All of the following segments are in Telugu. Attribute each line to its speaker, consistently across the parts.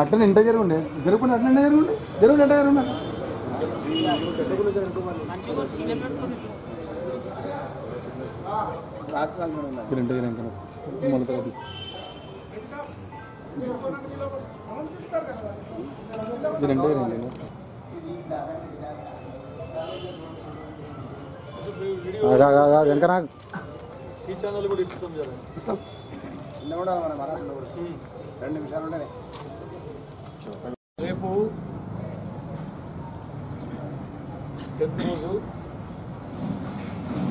Speaker 1: అట్లనే ఇంట జరుగుండే జరుగుండే అట్లనే జరుగుండే జరుగుండే అంటే జరుగుండే మళ్ళీ తర్వాత
Speaker 2: సి ఛానల్ కూడా ఇస్తాం. జర
Speaker 1: ఇస్తాం
Speaker 3: రెండు నిమిషాలు
Speaker 2: రేపు టెన్త్ రోజు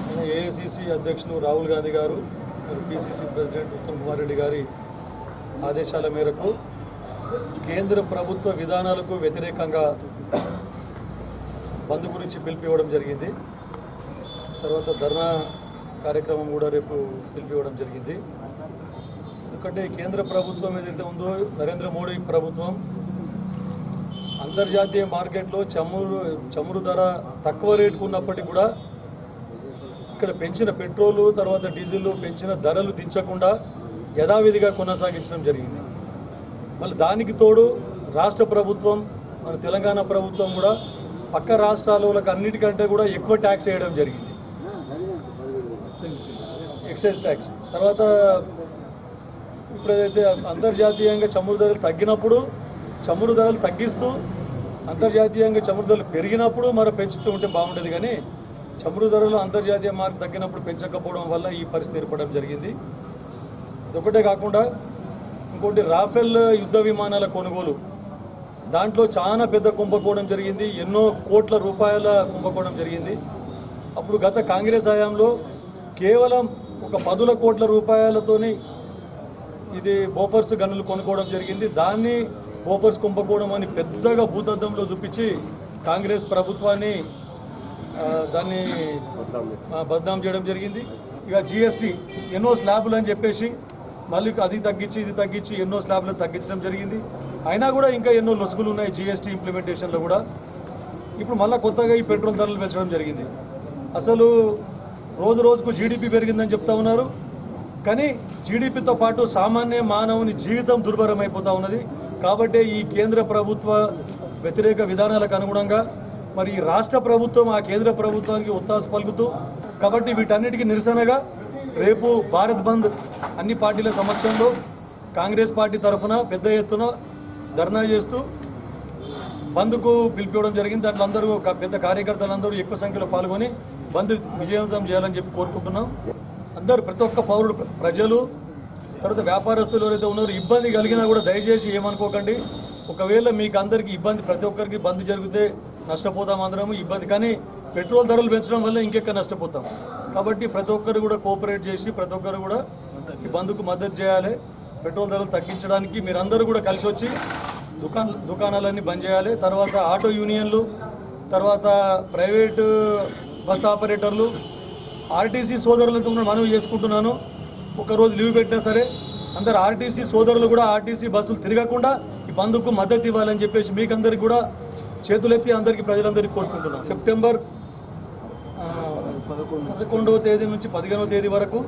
Speaker 2: మన ఏఐసిసి అధ్యక్షులు రాహుల్ గాంధీ గారు మరియు పిసిసి ప్రెసిడెంట్ ఉత్తమ్ కుమార్ రెడ్డి గారి ఆదేశాల మేరకు కేంద్ర ప్రభుత్వ విధానాలకు వ్యతిరేకంగా బంద్ గురించి పిలిపివ్వడం జరిగింది. తర్వాత ధర్నా కార్యక్రమం కూడా రేపు పిలిపివ్వడం జరిగింది. ఎందుకంటే కేంద్ర ప్రభుత్వం ఏదైతే ఉందో నరేంద్ర మోడీ ప్రభుత్వం అంతర్జాతీయ మార్కెట్లో చమురు చమురు ధర తక్కువ రేటుకు ఉన్నప్పటికీ కూడా ఇక్కడ పెంచిన పెట్రోలు తర్వాత డీజిల్ పెంచిన ధరలు దించకుండా యథావిధిగా కొనసాగించడం జరిగింది. మళ్ళీ దానికి తోడు రాష్ట్ర ప్రభుత్వం మన తెలంగాణ ప్రభుత్వం కూడా పక్క రాష్ట్రాలకు అన్నిటికంటే కూడా ఎక్కువ ట్యాక్స్ వేయడం జరిగింది. Excise tax. తర్వాత ఇప్పుడు ఏదైతే అంతర్జాతీయంగా చమురు ధరలు తగ్గినప్పుడు చమురు ధరలు తగ్గిస్తూ అంతర్జాతీయంగా చమురు ధరలు పెరిగినప్పుడు మరి పెంచుతూ ఉంటే బాగుండేది. కానీ చమురు ధరలు అంతర్జాతీయ మార్పు తగ్గినప్పుడు పెంచకపోవడం వల్ల ఈ పరిస్థితి ఏర్పడడం జరిగింది. ఒకటే కాకుండా ఇంకోటి రాఫెల్ యుద్ధ విమానాల కొనుగోలు. దాంట్లో చాలా పెద్ద కుంభకోణం జరిగింది. ఎన్నో కోట్ల రూపాయల కుంభకోణం జరిగింది. అప్పుడు గత కాంగ్రెస్ హయాంలో కేవలం ఒక పదుల కోట్ల రూపాయలతోని ఇది బోఫర్స్ గన్నులు కొనుక్కోవడం జరిగింది. దాన్ని బోఫర్స్ కుంభకోణం అని పెద్దగా భూతద్దంలో చూపించి కాంగ్రెస్ ప్రభుత్వాన్ని దాన్ని బద్నాం చేయడం జరిగింది. ఇక జిఎస్టీ ఎన్నో స్లాబులు అని చెప్పేసి మళ్ళీ అది తగ్గించి ఇది తగ్గించి ఎన్నో స్లాబులు తగ్గించడం జరిగింది. అయినా కూడా ఇంకా ఎన్నో లొసుగులు ఉన్నాయి జిఎస్టీ ఇంప్లిమెంటేషన్లో కూడా. ఇప్పుడు మళ్ళీ కొత్తగా ఈ పెట్రోల్ ధరలు పెంచడం జరిగింది. అసలు రోజు రోజుకు జీడిపి పెరిగిందని చెప్తా ఉన్నారు. కానీ జీడిపితో పాటు సామాన్య మానవుని జీవితం దుర్భరం ఉన్నది. కాబట్టి ఈ కేంద్ర ప్రభుత్వ వ్యతిరేక విధానాలకు అనుగుణంగా మరి ఈ రాష్ట్ర ప్రభుత్వం ఆ కేంద్ర ప్రభుత్వానికి ఒత్తాసు పలుకుతూ కాబట్టి వీటన్నిటికీ నిరసనగా రేపు భారత్ బంద్ అన్ని పార్టీల సమక్షంలో కాంగ్రెస్ పార్టీ తరఫున పెద్ద ఎత్తున ధర్నా చేస్తూ బంద్కు పిలిపివ్వడం జరిగింది. దాంట్లో అందరూ ఒక పెద్ద కార్యకర్తలందరూ ఎక్కువ సంఖ్యలో పాల్గొని బంద్ విజయవంతం చేయాలని చెప్పి కోరుకుంటున్నాం. అందరూ ప్రతి ఒక్క పౌరుడు ప్రజలు తర్వాత వ్యాపారస్తులు ఎవరైతే ఉన్నారో ఇబ్బంది కలిగినా కూడా దయచేసి ఏమనుకోకండి. ఒకవేళ మీకు అందరికీ ఇబ్బంది ప్రతి ఒక్కరికి బంద్ జరిగితే నష్టపోతాం అందరము ఇబ్బంది. కానీ పెట్రోల్ ధరలు పెంచడం వల్ల ఇంకెక్క నష్టపోతాం. కాబట్టి ప్రతి ఒక్కరు కూడా కోఆపరేట్ చేసి ప్రతి ఒక్కరు కూడా ఈ బంద్కు మద్దతు చేయాలి. పెట్రోల్ ధరలు తగ్గించడానికి మీరందరూ కూడా కలిసి వచ్చి దుకాణ దుకాణాలన్నీ బంద్ చేయాలి. తర్వాత ఆటో యూనియన్లు తర్వాత ప్రైవేటు బస్ ఆపరేటర్లు ఆర్టీసీ సోదరులతో కూడా మనవి చేసుకుంటున్నాను. ఒకరోజు లీవ్ పెట్టినా సరే అందరు ఆర్టీసీ సోదరులు కూడా ఆర్టీసీ బస్సులు తిరగకుండా ఈ బంద్కు మద్దతు ఇవ్వాలని చెప్పేసి మీకందరికి కూడా చేతులెత్తి అందరికీ ప్రజలందరికీ కోరుకుంటున్నాను. సెప్టెంబర్ పదకొండవ తేదీ నుంచి పదిహేనవ తేదీ వరకు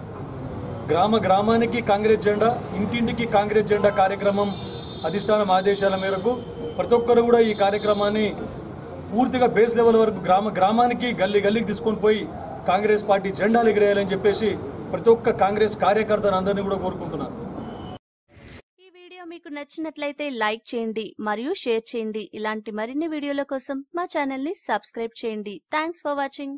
Speaker 2: గ్రామ గ్రామానికి కాంగ్రెస్ జెండా ఇంటింటికి కాంగ్రెస్ జెండా కార్యక్రమం అధిష్టానం ఆదేశాల మేరకు ప్రతి ఒక్కరు కూడా ఈ కార్యక్రమాన్ని పూర్తిగా బేస్ లెవెల్ వరకు గ్రామ గ్రామానికి గల్లీ గల్లీకి తీసుకొని పోయి కాంగ్రెస్ పార్టీ జెండాలు ఎగిరేయాలని చెప్పేసి ప్రతి ఒక్క కాంగ్రెస్ కార్యకర్తను అందరినీ కూడా కోరుకుంటున్నాను.
Speaker 4: ఈ వీడియో మీకు నచ్చినట్లయితే లైక్ చేయండి మరియు షేర్ చేయండి. ఇలాంటి మరిన్ని వీడియోల కోసం మా ఛానల్ని సబ్స్క్రైబ్ చేయండి. Thanks for watching.